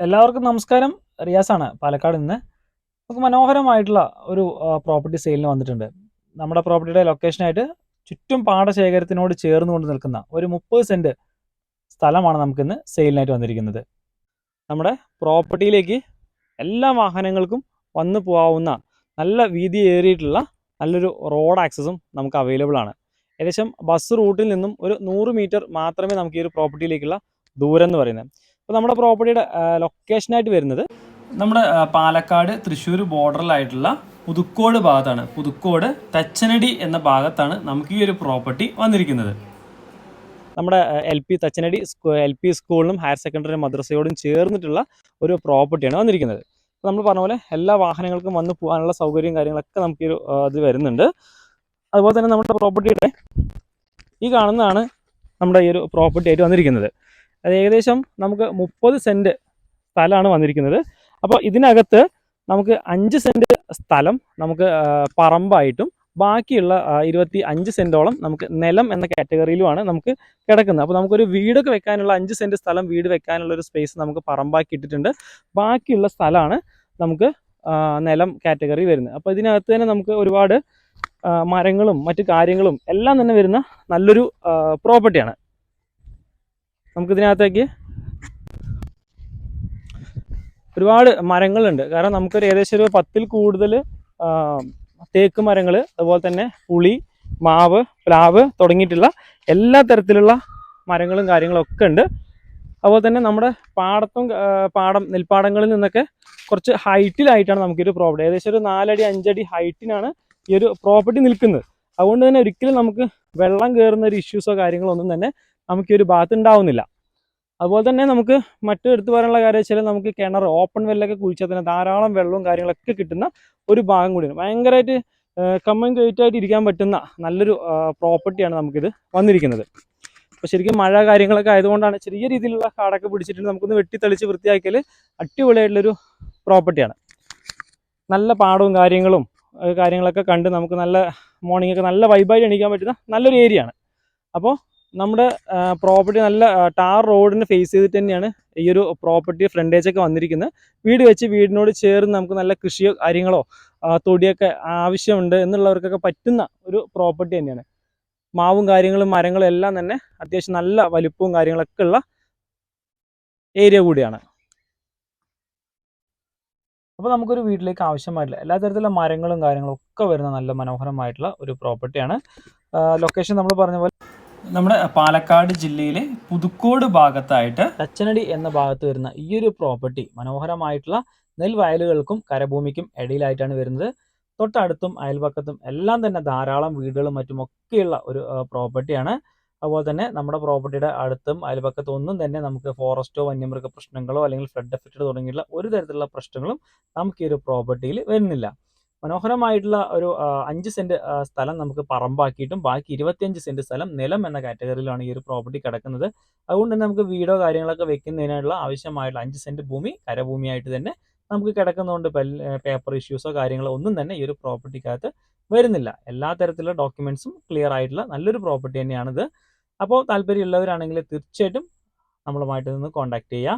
എല്ലാവർക്കും നമസ്കാരം. റിയാസാണ് പാലക്കാട് നിന്ന്. നമുക്ക് മനോഹരമായിട്ടുള്ള ഒരു പ്രോപ്പർട്ടി സെയിലിന് വന്നിട്ടുണ്ട്. നമ്മുടെ പ്രോപ്പർട്ടിയുടെ ലൊക്കേഷനായിട്ട് ചുറ്റും പാടശേഖരത്തിനോട് ചേർന്നുകൊണ്ട് നിൽക്കുന്ന ഒരു മുപ്പത് സെന്റ് സ്ഥലമാണ് നമുക്കിന്ന് സെയിലിനായിട്ട് വന്നിരിക്കുന്നത്. നമ്മുടെ പ്രോപ്പർട്ടിയിലേക്ക് എല്ലാ വാഹനങ്ങൾക്കും വന്നു പോകാവുന്ന നല്ല വീതി ഏറിയിട്ടുള്ള നല്ലൊരു റോഡ് ആക്സസും നമുക്ക് അവൈലബിൾ ആണ്. ഏകദേശം ബസ് റൂട്ടിൽ നിന്നും ഒരു നൂറ് മീറ്റർ മാത്രമേ നമുക്ക് ഈ ഒരു പ്രോപ്പർട്ടിയിലേക്കുള്ള ദൂരം എന്ന് പറയുന്നത്. അപ്പോൾ നമ്മുടെ പ്രോപ്പർട്ടിയുടെ ലൊക്കേഷനായിട്ട് വരുന്നത് നമ്മുടെ പാലക്കാട് തൃശ്ശൂർ ബോർഡറിലായിട്ടുള്ള പുതുക്കോട് ഭാഗത്താണ്. പുതുക്കോട് തച്ചനടി എന്ന ഭാഗത്താണ് നമുക്ക് ഈ ഒരു പ്രോപ്പർട്ടി വന്നിരിക്കുന്നത്. നമ്മുടെ L P Thachanadi L P സ്കൂളിനും higher secondary മദ്രസയോടും ചേർന്നിട്ടുള്ള ഒരു പ്രോപ്പർട്ടിയാണ് വന്നിരിക്കുന്നത്. നമ്മൾ പറഞ്ഞ പോലെ എല്ലാ വാഹനങ്ങൾക്കും വന്ന് പോകാനുള്ള സൗകര്യവും കാര്യങ്ങളൊക്കെ നമുക്ക് ഒരു ഇത് വരുന്നുണ്ട്. അതുപോലെ തന്നെ നമ്മുടെ പ്രോപ്പർട്ടിയുടെ ഈ കാണുന്നതാണ് നമ്മുടെ ഈ ഒരു പ്രോപ്പർട്ടി ആയിട്ട് വന്നിരിക്കുന്നത്. അത് ഏകദേശം നമുക്ക് മുപ്പത് സെന്റ് സ്ഥലമാണ് വന്നിരിക്കുന്നത്. അപ്പോൾ ഇതിനകത്ത് നമുക്ക് അഞ്ച് സെന്റ് സ്ഥലം നമുക്ക് പറമ്പായിട്ടും ബാക്കിയുള്ള ഇരുപത്തി അഞ്ച് സെന്റോളം നമുക്ക് നിലം എന്ന കാറ്റഗറിയിലുമാണ് നമുക്ക് കിടക്കുന്നത്. അപ്പോൾ നമുക്കൊരു വീടൊക്കെ വെക്കാനുള്ള അഞ്ച് സെന്റ് സ്ഥലം വീട് വെക്കാനുള്ള ഒരു സ്പേസ് നമുക്ക് പറമ്പാക്കി ഇട്ടിട്ടുണ്ട്. ബാക്കിയുള്ള സ്ഥലമാണ് നമുക്ക് നിലം കാറ്റഗറി വരുന്നത്. അപ്പോൾ ഇതിനകത്ത് തന്നെ നമുക്ക് ഒരുപാട് മരങ്ങളും മറ്റു കാര്യങ്ങളും എല്ലാം തന്നെ വരുന്ന നല്ലൊരു പ്രോപ്പർട്ടിയാണ്. നമുക്കിതിനകത്തേക്ക് ഒരുപാട് മരങ്ങളുണ്ട്. കാരണം നമുക്കൊരു ഏകദേശം ഒരു പത്തിൽ കൂടുതൽ തേക്ക് മരങ്ങൾ അതുപോലെ തന്നെ പുളി മാവ് പ്ലാവ് തുടങ്ങിയിട്ടുള്ള എല്ലാ തരത്തിലുള്ള മരങ്ങളും കാര്യങ്ങളും ഒക്കെ ഉണ്ട്. അതുപോലെ തന്നെ നമ്മുടെ പാടത്തും പാടം നെൽപ്പാടങ്ങളിൽ നിന്നൊക്കെ കുറച്ച് ഹൈറ്റിലായിട്ടാണ് നമുക്കൊരു പ്രോപ്പർട്ടി. ഏകദേശം ഒരു നാലടി അഞ്ചടി ഹൈറ്റിനാണ് ഈ ഒരു പ്രോപ്പർട്ടി നിൽക്കുന്നത്. അതുകൊണ്ട് തന്നെ ഒരിക്കലും നമുക്ക് വെള്ളം കയറുന്ന ഒരു ഇഷ്യൂസോ കാര്യങ്ങളോ ഒന്നും തന്നെ നമുക്ക് ഈ ഒരു ഭാഗത്ത് ഉണ്ടാവുന്നില്ല. അതുപോലെ തന്നെ നമുക്ക് മറ്റു എടുത്തു പറയാനുള്ള കാര്യം വെച്ചാൽ നമുക്ക് കിണർ ഓപ്പൺ വെല്ലൊക്കെ കുഴിച്ചാൽ തന്നെ ധാരാളം വെള്ളവും കാര്യങ്ങളൊക്കെ കിട്ടുന്ന ഒരു ഭാഗം കൂടിയാണ്. ഭയങ്കരമായിട്ട് കമ്മൻ ആയിട്ട് ഇരിക്കാൻ പറ്റുന്ന നല്ലൊരു പ്രോപ്പർട്ടിയാണ് നമുക്കിത് വന്നിരിക്കുന്നത്. അപ്പോൾ ശരിക്കും മഴ കാര്യങ്ങളൊക്കെ ആയതുകൊണ്ടാണ് ചെറിയ രീതിയിലുള്ള കാടൊക്കെ പിടിച്ചിട്ട് നമുക്കൊന്ന് വെട്ടിത്തെളിച്ച് വൃത്തിയാക്കിയാൽ അടിപൊളിയായിട്ടുള്ളൊരു പ്രോപ്പർട്ടിയാണ് നല്ല പാടവും കാര്യങ്ങളും കാര്യങ്ങളൊക്കെ കണ്ട് നമുക്ക് നല്ല മോർണിംഗ് ഒക്കെ നല്ല വൈബായിട്ട് എണീക്കാൻ പറ്റുന്ന നല്ലൊരു ഏരിയ ആണ്. അപ്പോൾ നമ്മുടെ പ്രോപ്പർട്ടി നല്ല ടാർ റോഡിന് ഫേസ് ചെയ്തിട്ട് തന്നെയാണ് ഈ ഒരു പ്രോപ്പർട്ടി ഫ്രണ്ടേജ് ഒക്കെ വന്നിരിക്കുന്നത്. വീട് വെച്ച് വീടിനോട് ചേർന്ന് നമുക്ക് നല്ല കൃഷിയോ കാര്യങ്ങളോ തൊടിയൊക്കെ ആവശ്യമുണ്ട് എന്നുള്ളവർക്കൊക്കെ പറ്റുന്ന ഒരു പ്രോപ്പർട്ടി തന്നെയാണ്. മാവും കാര്യങ്ങളും മരങ്ങളും എല്ലാം തന്നെ അത്യാവശ്യം നല്ല വലുപ്പവും കാര്യങ്ങളൊക്കെ ഉള്ള ഏരിയ കൂടിയാണ്. അപ്പോൾ നമുക്കൊരു വീട്ടിലേക്ക് ആവശ്യമായിട്ടുള്ള എല്ലാ തരത്തിലുള്ള മരങ്ങളും കാര്യങ്ങളും ഒക്കെ വരുന്ന നല്ല മനോഹരമായിട്ടുള്ള ഒരു പ്രോപ്പർട്ടിയാണ് ലൊക്കേഷൻ നമ്മൾ പറഞ്ഞ പോലെ നമ്മുടെ പാലക്കാട് ജില്ലയിലെ പുതുക്കോട് ഭാഗത്തായിട്ട് തച്ചനടി എന്ന ഭാഗത്ത് വരുന്ന ഈ ഒരു പ്രോപ്പർട്ടി മനോഹരമായിട്ടുള്ള നെൽവയലുകൾക്കും കരഭൂമിക്കും ഇടയിലായിട്ടാണ് വരുന്നത്. തൊട്ടടുത്തും അയൽപക്കത്തും എല്ലാം തന്നെ ധാരാളം വീടുകളും മറ്റും ഒക്കെയുള്ള ഒരു പ്രോപ്പർട്ടിയാണ് അതുപോലെ തന്നെ നമ്മുടെ പ്രോപ്പർട്ടിയുടെ അടുത്തും അയൽപക്കത്തും ഒന്നും തന്നെ നമുക്ക് ഫോറസ്റ്റോ വന്യമൃഗ പ്രശ്നങ്ങളോ അല്ലെങ്കിൽ ഫ്ലഡ് എഫക്റ്റ് തുടങ്ങിയിട്ടുള്ള ഒരു തരത്തിലുള്ള പ്രശ്നങ്ങളും നമുക്ക് ഈ ഒരു പ്രോപ്പർട്ടിയിൽ വരുന്നില്ല. മനോഹരമായിട്ടുള്ള ഒരു അഞ്ച് സെന്റ് സ്ഥലം നമുക്ക് പറമ്പാക്കിയിട്ടും ബാക്കി ഇരുപത്തിയഞ്ച് സെന്റ് സ്ഥലം നിലം എന്ന കാറ്റഗറിയിലാണ് ഈ ഒരു പ്രോപ്പർട്ടി കിടക്കുന്നത്. അതുകൊണ്ട് തന്നെ നമുക്ക് വീടോ കാര്യങ്ങളൊക്കെ വെക്കുന്നതിനുള്ള ആവശ്യമായിട്ടുള്ള അഞ്ച് സെന്റ് ഭൂമി കരഭൂമിയായിട്ട് തന്നെ നമുക്ക് കിടക്കുന്നതുകൊണ്ട് പേപ്പർ ഇഷ്യൂസോ കാര്യങ്ങളോ ഒന്നും തന്നെ ഈ ഒരു പ്രോപ്പർട്ടിക്കകത്ത് വരുന്നില്ല. എല്ലാ തരത്തിലുള്ള ഡോക്യുമെന്റ്സും ക്ലിയർ ആയിട്ടുള്ള നല്ലൊരു പ്രോപ്പർട്ടി തന്നെയാണിത്. അപ്പോൾ താല്പര്യമുള്ളവരാണെങ്കിൽ തീർച്ചയായിട്ടും നമ്മളുമായിട്ട് നിന്ന് കോൺടാക്ട് ചെയ്യുക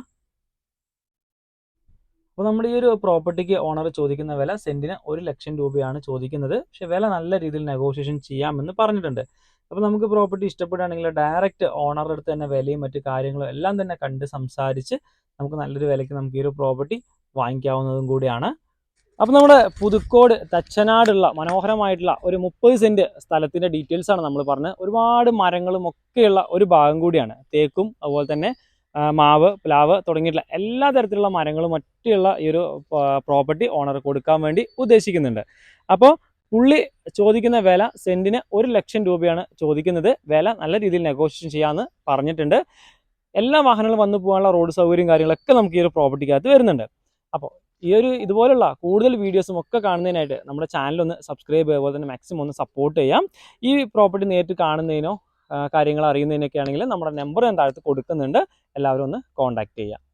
അപ്പോൾ നമ്മുടെ ഈ ഒരു പ്രോപ്പർട്ടിക്ക് ഓണർ ചോദിക്കുന്ന വില സെന്റിന് ഒരു ലക്ഷം രൂപയാണ് ചോദിക്കുന്നത്. പക്ഷെ വില നല്ല രീതിയിൽ നെഗോഷിയേഷൻ ചെയ്യാമെന്ന് പറഞ്ഞിട്ടുണ്ട്. അപ്പോൾ നമുക്ക് പ്രോപ്പർട്ടി ഇഷ്ടപ്പെടുകയാണെങ്കിൽ ഡയറക്റ്റ് ഓണറുടെ അടുത്ത് തന്നെ വിലയും മറ്റു കാര്യങ്ങളും എല്ലാം തന്നെ കണ്ട് സംസാരിച്ച് നമുക്ക് നല്ലൊരു വിലയ്ക്ക് നമുക്ക് ഈ ഒരു പ്രോപ്പർട്ടി വാങ്ങിക്കാവുന്നതും കൂടിയാണ്. അപ്പോൾ നമ്മുടെ പുതുക്കോട് തച്ചനാടുള്ള മനോഹരമായിട്ടുള്ള ഒരു മുപ്പത് സെന്റ് സ്ഥലത്തിന്റെ ഡീറ്റെയിൽസ് ആണ് നമ്മൾ പറഞ്ഞത്. ഒരുപാട് മരങ്ങളും ഒക്കെയുള്ള ഒരു ഭാഗം കൂടിയാണ്. തേക്കും അതുപോലെ തന്നെ മാവ് പ്ലാവ് തുടങ്ങിയിട്ടുള്ള എല്ലാ തരത്തിലുള്ള മരങ്ങളും ഒറ്റയുള്ള ഈ ഒരു പ്രോപ്പർട്ടി ഓണർ കൊടുക്കാൻ വേണ്ടി ഉദ്ദേശിക്കുന്നുണ്ട്. അപ്പോൾ പുള്ളി ചോദിക്കുന്ന വില സെന്റിന് ഒരു ലക്ഷം രൂപയാണ് ചോദിക്കുന്നത്. വില നല്ല രീതിയിൽ നെഗോഷിയേഷൻ ചെയ്യാമെന്ന് പറഞ്ഞിട്ടുണ്ട്. എല്ലാ വാഹനങ്ങളും വന്നു പോകാനുള്ള റോഡ് സൗകര്യം കാര്യങ്ങളൊക്കെ നമുക്ക് ഈ ഒരു പ്രോപ്പർട്ടിക്കകത്ത് വരുന്നുണ്ട്. അപ്പോൾ ഈ ഒരു ഇതുപോലുള്ള കൂടുതൽ വീഡിയോസും ഒക്കെ കാണുന്നതിനായിട്ട് നമ്മുടെ ചാനൽ ഒന്ന് സബ്സ്ക്രൈബ് അതുപോലെ തന്നെ മാക്സിമം ഒന്ന് സപ്പോർട്ട് ചെയ്യാം. ഈ പ്രോപ്പർട്ടി നേരിട്ട് കാണുന്നതിനോ കാര്യങ്ങൾ അറിയുന്നതിനൊക്കെ ആണെങ്കിൽ നമ്മുടെ നമ്പർ ഞാൻ താഴത്ത് കൊടുക്കുന്നുണ്ട്. എല്ലാവരും ഒന്ന് കോൺടാക്ട് ചെയ്യുക